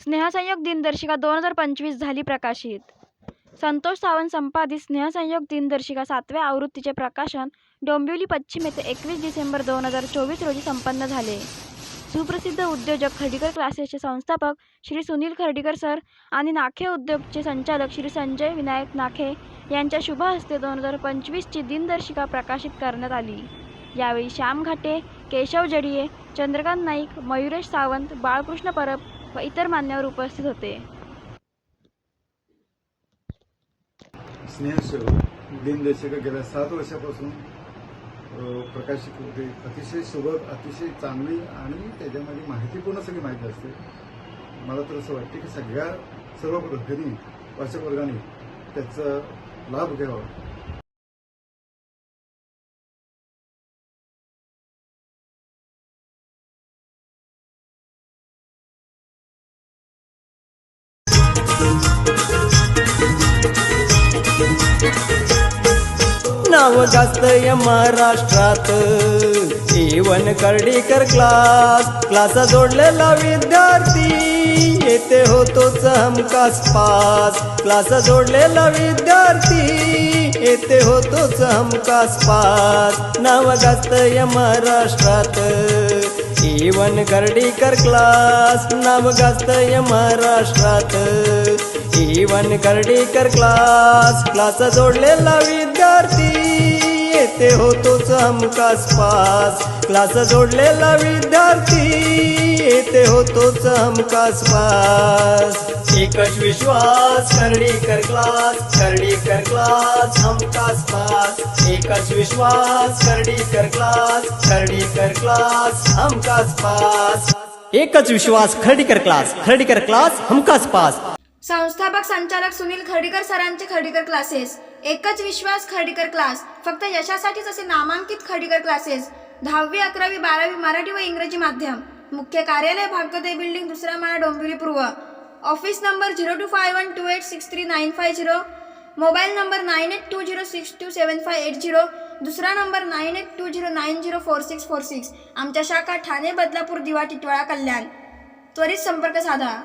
स्नेहसंयोग दिनदर्शिका दोन हजार पंचवीस झाली प्रकाशित. संतोष सावंत संपादित स्नेहसंयोग दिनदर्शिका सातव्या आवृत्तीचे प्रकाशन डोंबिवली पश्चिम येथे एकवीस डिसेंबर दोन हजार चोवीस रोजी संपन्न झाले. सुप्रसिद्ध उद्योजक खर्डीकर क्लासेसचे संस्थापक श्री सुनील खर्डीकर सर आणि नाखे उद्योगचे संचालक श्री संजय विनायक नाखे यांच्या शुभ हस्ते दोन हजार पंचवीसची दिनदर्शिका प्रकाशित करण्यात आली. यावेळी श्याम घाटे केशव जडिये चंद्रकांत नाईक मयुरेश सावंत बाळकृष्ण परब व इतर मान्यवर उपस्थित होते. स्नेहसेवक दिनदर्शिका गेल्या सात वर्षापासून प्रकाशित होते. अतिशय सुबक अतिशय चांगली आणि त्याच्यामध्ये माहितीपूर्ण सगळी माहिती असते. मला तर असं वाटते की सगळ्या सर्व वर्गांनी वाचक वर्गाने त्याचा लाभ घ्यावा. नाव गाजतय महाराष्ट्रात. जीवन कर्डीकर क्लास क्लास जोडलेला विद्यार्थी. येते होतोच हमखास पास. क्लास जोडलेला विद्यार्थी. येते होतोच हमखास पास. नाव गाजतय महाराष्ट्रात. जीवन कर्डीकर क्लास नाव गाजतय महाराष्ट्रात. जीवन कर्डीकर क्लास. क्लास जोडलेला विद्यार्थी. येते होतोच हमकास पास. क्लास जोडलेला विद्यार्थी. येते होतोच हमकास पास. एकच विश्वास कर्डीकर क्लास. कर्डीकर क्लास हमकास पास. एकच विश्वास कर्डीकर क्लास. कर्डीकर क्लास हमकास पास. एकच विश्वास खर्डीकर क्लास. खर्डीकर क्लास हमकास पास. संस्थापक संचालक सुनील खर्डीकर सरांचे खर्डीकर क्लासेस एकच विश्वास खर्डीकर क्लास फक्त यशासाठीच असे नामांकित खर्डीकर क्लासेस दहावी अकरावी बारावी मराठी व इंग्रजी माध्यम. मुख्य कार्यालय भाग्योदय बिल्डिंग दुसरा माळा डोंबिवली पूर्व. Office number zero two five one two eight six three nine five zero. Mobile number nine eight two zero six two seven five eight zero. दुसरा number nine eight two zero nine zero four six four six. आमच्या शाखा ठाणे बदलापूर दिवा टिटवाळा कल्याण. त्वरित संपर्क साधा.